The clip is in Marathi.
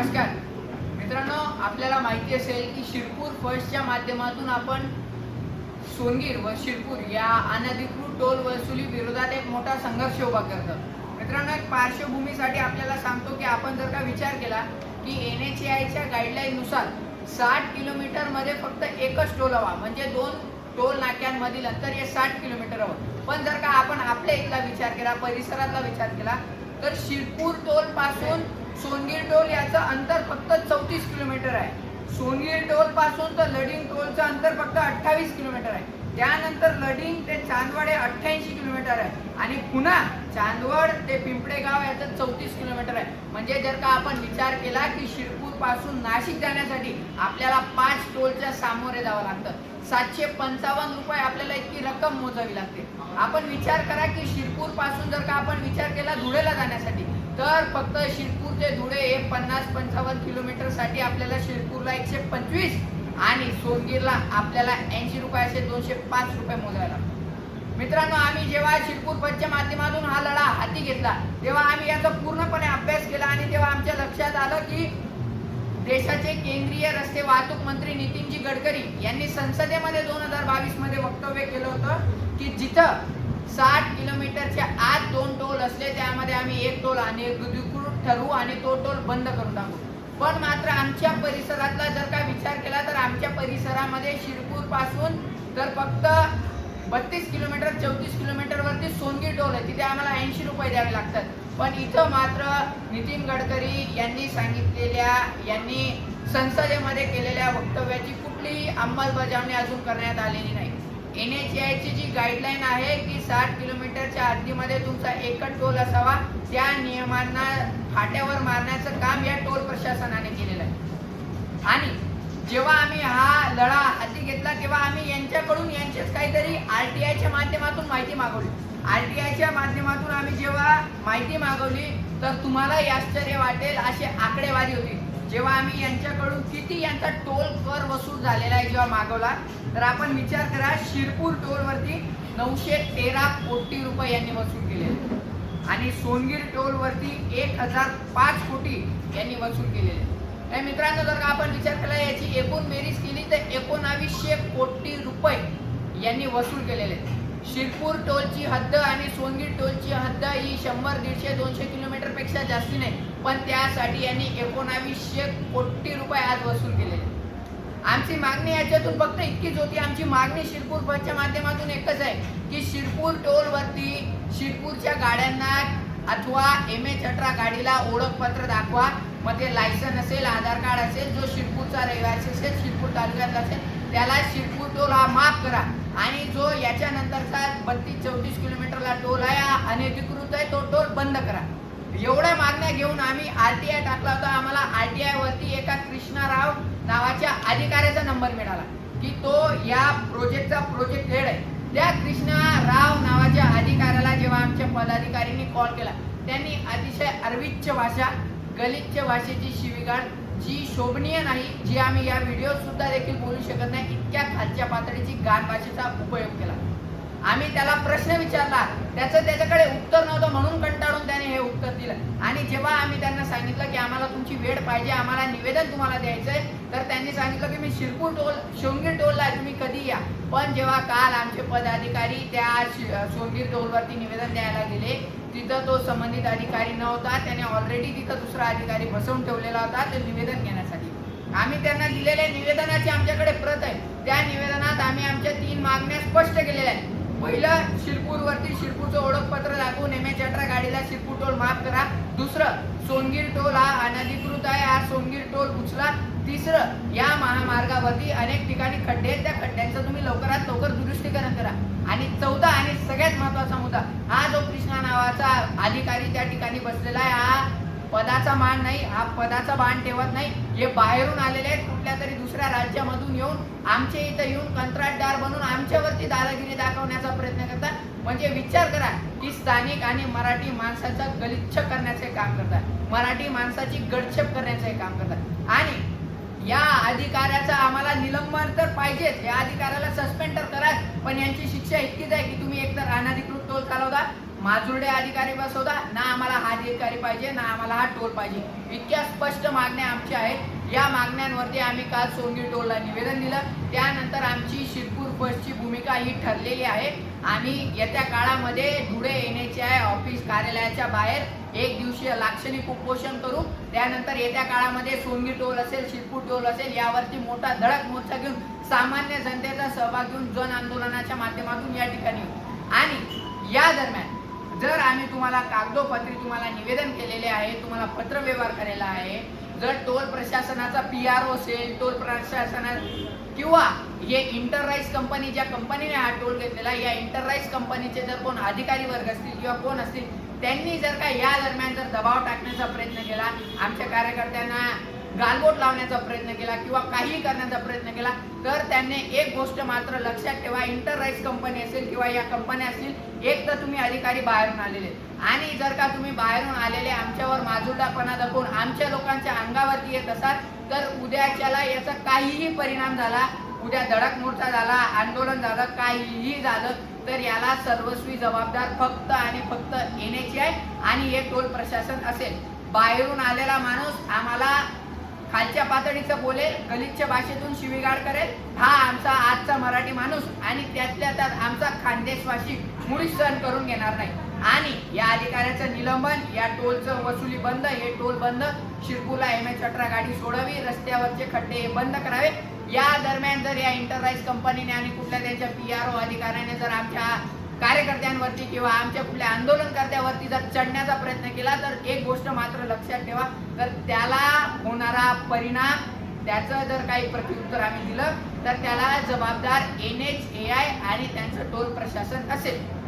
नमस्कार. मित्रांनो आपल्याला माहिती असेल की शिरपूर फर्स्टच्या माध्यमातून आपण सोनगीर व शिरपूर या अनधिकृत टोल वसुली विरोधात एक मोठा संघर्ष उभा करतो. मित्रांनो एक पार्श्वभूमीसाठी आपल्याला सांगतो की आपण जर का विचार केला की एन एच आयच्या गाईडलाईननुसार साठ किलोमीटरमध्ये फक्त एकच टोल हवा म्हणजे दोन टोल नाक्यांमधील अंतर हे साठ किलोमीटर हवं. पण जर का आपण आपल्या इथला विचार केला परिसरातला विचार केला तर शिरपूर टोलपासून सोनगीर टोल याचं अंतर फक्त चौतीस किलोमीटर आहे. सोनगीर टोलपासून तर लडिंग टोलचं अंतर फक्त अठ्ठावीस किलोमीटर आहे. त्यानंतर लडिंग ते चांदवड हे अठ्ठ्याऐंशी किलोमीटर आहे. आणि पुन्हा चांदवड ते पिंपळेगाव याचं चौतीस किलोमीटर आहे. म्हणजे जर का आपण विचार केला की शिरपूरपासून नाशिक जाण्यासाठी आपल्याला पाच टोलच्या सामोरे जावं लागतं. सातशे पंचावन्न रुपये आपल्याला इतकी रक्कम मोजावी लागते. आपण विचार करा की शिरपूरपासून जर का आपण विचार केला धुळेला जाण्यासाठी तर फक्त शिरपूर ते धुळे हे पन्नास पंचावन्न किलोमीटरसाठी आपल्याला शिरपूरला एकशे पंचवीस आणि सोनगीरला आपल्याला ऐंशी रुपयाचे दोनशे पाच रुपये मोजायला. मित्रांनो आम्ही जेव्हा शिरपूर पथच्या माध्यमातून हा लढा हाती घेतला तेव्हा आम्ही याचा पूर्णपणे अभ्यास केला आणि तेव्हा आमच्या लक्षात आलं की देशाचे केंद्रीय रस्ते वाहतूक मंत्री नितीनजी गडकरी यांनी संसदेमध्ये दोन हजार बावीसमध्ये वक्तव्य केलं होतं की जिथं साठ किलोमीटरच्या आत दोन टोल असले त्यामध्ये आम्ही एक टोल आणि एक अधिकृत ठरवू आणि तो टोल बंद करून टाकू. पण मात्र आमच्या परिसरातला जर का विचार केला तर आमच्या परिसरामध्ये शिरपूरपासून तर फक्त बत्तीस किलोमीटर चौतीस किलोमीटरवरती सोनगी टोल आहे. तिथे आम्हाला ऐंशी रुपये द्यावे लागतात. पण इथं मात्र नितीन गडकरी यांनी सांगितलेल्या यांनी संसदेमध्ये केलेल्या वक्तव्याची कुठलीही अंमलबजावणी अजून करण्यात आलेली नाही. एन एच ची जी गाईडलाईन आहे की साठ किलोमीटरच्या हद्दीमध्ये तुमचा एकच टोल असावा त्या नियमांना फाट्यावर मारण्याचं काम या टोल प्रशासनाने केलेलं आहे. आणि जेव्हा आम्ही हा लढा हाती घेतला तेव्हा आम्ही यांच्याकडून यांचेच काहीतरी आर टी आयच्या माध्यमातून माहिती मागवली. आर टी आयच्या माध्यमातून आम्ही जेव्हा माहिती मागवली तर तुम्हाला आश्चर्य वाटेल अशी आकडेवारी होती. जेव्हा आम्ही यांच्याकडून किती यांचा टोल कर वसूल झालेला आहे जेव्हा मागवला तर आपण विचार करा शिरपूर टोलवरती नऊशे तेरा कोटी रुपये यांनी वसूल केले आणि सोनगीर टोलवरती एक हजार पाच कोटी यांनी वसूल केलेले नाही मित्रांनो जर का आपण विचार केला याची एकूण बेरीज केली तर एकोणावीसशे कोटी रुपये यांनी वसूल केलेले शिरपूर टोलची हद्द आणि सोनगीर टोलची हद्द ही शंभर दीडशे दोनशे किलोमीटरपेक्षा जास्ती नाही. पण त्यासाठी यांनी एकोणावीसशे कोटी रुपये आज वसूल केलेले आमची मागणी याच्यातून फक्त इतकीच होती आमची मागणी शिरपूर बसच्या माध्यमातून एकच आहे की शिरपूर टोलवरती शिरपूरच्या गाड्यांना अथवा एम एच अठरा गाडीला ओळखपत्र दाखवा. मग ते लायसन असेल आधार कार्ड असेल जो शिरपूरचा रहिवासी असेल शिरपूर तालुक्यातला असेल त्याला शिरपूर टोल हा माफ करा. आणि जो याच्यानंतरचा बत्तीस चौतीस किलोमीटरला टोल आहे हा अनधिकृत आहे तो टोल बंद करा. एवढ्या मागण्या घेऊन आम्ही आर टी आय टाकला होता. आम्हाला आर टी आय वरती एका कृष्णाराव नावाच्या अधिकाऱ्याचा नंबर मिळाला की तो या प्रोजेक्टचा प्रोजेक्ट हेड आहे. त्या कृष्णा राव नावाच्या अधिकाऱ्याला जेव्हा आमच्या पदाधिकाऱ्यांनी कॉल केला त्यांनी अतिशय अर्विच्छ भाषा गलिच्छ भाषेची शिवीगाळ जी शोभनीय नाही जी आम्ही या व्हिडिओ सुद्धा देखील बोलू शकत नाही इतक्या खालच्या पातळीची गाढ भाषेचा उपयोग केला. आम्ही त्याला प्रश्न विचारला त्याचं त्याच्याकडे उत्तर नव्हतं म्हणून कंटाळून त्याने हे उत्तर दिलं आणि जेव्हा आम्ही त्यांना सांगितलं की आम्हाला तुमची वेळ पाहिजे आम्हाला निवेदन तुम्हाला द्यायचंय. तर त्यांनी सांगितलं की मी शिरपूर टोल सोनगीर टोलला तुम्ही कधी या. पण जेव्हा काल आमचे पदाधिकारी त्या शि- टोलवरती निवेदन द्यायला गेले तिथं तो संबंधित अधिकारी नव्हता. त्याने ऑलरेडी तिथं दुसरा अधिकारी बसवून ठेवलेला होता ते निवेदन घेण्यासाठी. आम्ही त्यांना दिलेल्या निवेदनाची आमच्याकडे प्रत आहे. त्या निवेदनात आम्ही आमच्या तीन मागण्या स्पष्ट केलेल्या आहेत. पहिलं शिरपूर वरती शिरपूरचं ओळखपत्र दाखवून एम एच अठरा गाडीला शिरपूर टोल माफ करा. दुसरं सोनगीर टोल हा अनधिकृत आहे. हा सोनगीर टोल उचला. तिसरं या महामार्गावरती अनेक ठिकाणी खड्डे आहेत. त्या खड्ड्यांचं तुम्ही लवकरात लवकर दुरुस्तीकरण करा. आणि चौथा आणि सगळ्यात महत्त्वाचा मुद्दा हा जो कृष्णा नावाचा अधिकारी पदाचा मान नाही हा पदाचा बाण ठेवत नाही. हे बाहेरून आलेले आहेत कुठल्या तरी दुसऱ्या राज्यामधून येऊन आमच्या इथं येऊन कंत्राटदार बनून आमच्यावरती दादागिरी दाखवण्याचा प्रयत्न करतात. म्हणजे विचार करा की स्थानिक आणि मराठी माणसाचा गलिच्छ करण्याचे काम करतात. मराठी माणसाची गडछप करण्याचे काम करतात. आणि या अधिकाऱ्याचं आम्हाला निलंबन तर पाहिजेच. या अधिकाऱ्याला सस्पेंड तर करा पण यांची शिक्षा इतकीच आहे की तुम्ही एकतर अनधिकृत टोल चालवता माजुर्डे अधिकारी बसवता ना आम्हाला हा अधिकारी पाहिजे ना आम्हाला हा टोल पाहिजे. इतक्या स्पष्ट मागण्या आमच्या आहेत. या मागण्यांवरती आम्ही काल सोनगी टोलला निवेदन दिलं. त्यानंतर आमची शिरपूर बसची भूमिका ही ठरलेली आहे. आम्ही येत्या काळामध्ये धुळे येण्याचे आहे ऑफिस कार्यालयाच्या बाहेर एक दिवशीय लाक्षणिक उपोषण करू. त्यानंतर येत्या काळामध्ये सोनगी टोल असेल शिरपूर टोल असेल यावरती मोठा धडक मोर्चा घेऊन सामान्य जनतेचा सहभाग घेऊन जन आंदोलनाच्या माध्यमातून या ठिकाणी आणि या दरम्यान जर आम्ही तुम्हाला कागदोपत्री तुम्हाला निवेदन केलेले आहे तुम्हाला पत्रव्यवहार केलेला आहे जर टोल प्रशासनाचा पी आर ओ असेल टोल प्रशासना किंवा हे इंटरराईज कंपनी ज्या कंपनीने हा टोल घेतलेला या इंटरराईज कंपनीचे जर कोण अधिकारी वर्ग असतील किंवा कोण असतील त्यांनी जर का या दरम्यान जर दबाव टाकण्याचा प्रयत्न केला आमच्या कार्यकर्त्यांना गालबोट लावण्याचा प्रयत्न केला किंवा काहीही करण्याचा प्रयत्न केला तर त्यांनी एक गोष्ट मात्र लक्षात ठेवा इंटरराईज कंपनी असेल किंवा या कंपन्या असतील एक तर तुम्ही अधिकारी बाहेरून आलेले आणि जर का तुम्ही बाहेरून आलेले आमच्यावर माजुरदापणा दाखवून आमच्या लोकांच्या अंगावरती येत असाल तर उद्याच्याला याचा काहीही परिणाम झाला उद्या धडक मोर्चा झाला आंदोलन झालं काहीही झालं तर याला सर्वस्वी जबाबदार फक्त आणि फक्त येण्याची आहे आणि हे टोल प्रशासन असेल. बाहेरून आलेला माणूस आम्हाला खालच्या पातळीचं बोलेल गलितच्या भाषेतून शिवीगाळ करेल. हा आमचा आजचा मराठी माणूस आणि त्यातल्या त्यात आमचा खानदेशवासी मुळीच सहन करून घेणार नाही. आणि या अधिकाऱ्याचं निलंबन या टोलचं वसुली बंद हे टोल बंद शिरपूरला एम एच अठरा गाडी सोडावी रस्त्यावरचे खड्डे हे बंद करावे. या दरम्यान जर या इंटरप्राईज कंपनीने आणि कुठल्या त्यांच्या पी आर ओ अधिकाऱ्याने जर आमच्या कार्यकर्त्यांवरती किंवा आमच्या कुठल्या आंदोलनकर्त्यावरती जर चढण्याचा प्रयत्न केला तर एक गोष्ट मात्र लक्षात ठेवा. तर त्याला होणारा परिणाम त्याचं जर काही प्रत्युत्तर आम्ही दिलं तर त्याला जबाबदार एन एच ए आय आणि त्यांचं टोल प्रशासन असेल.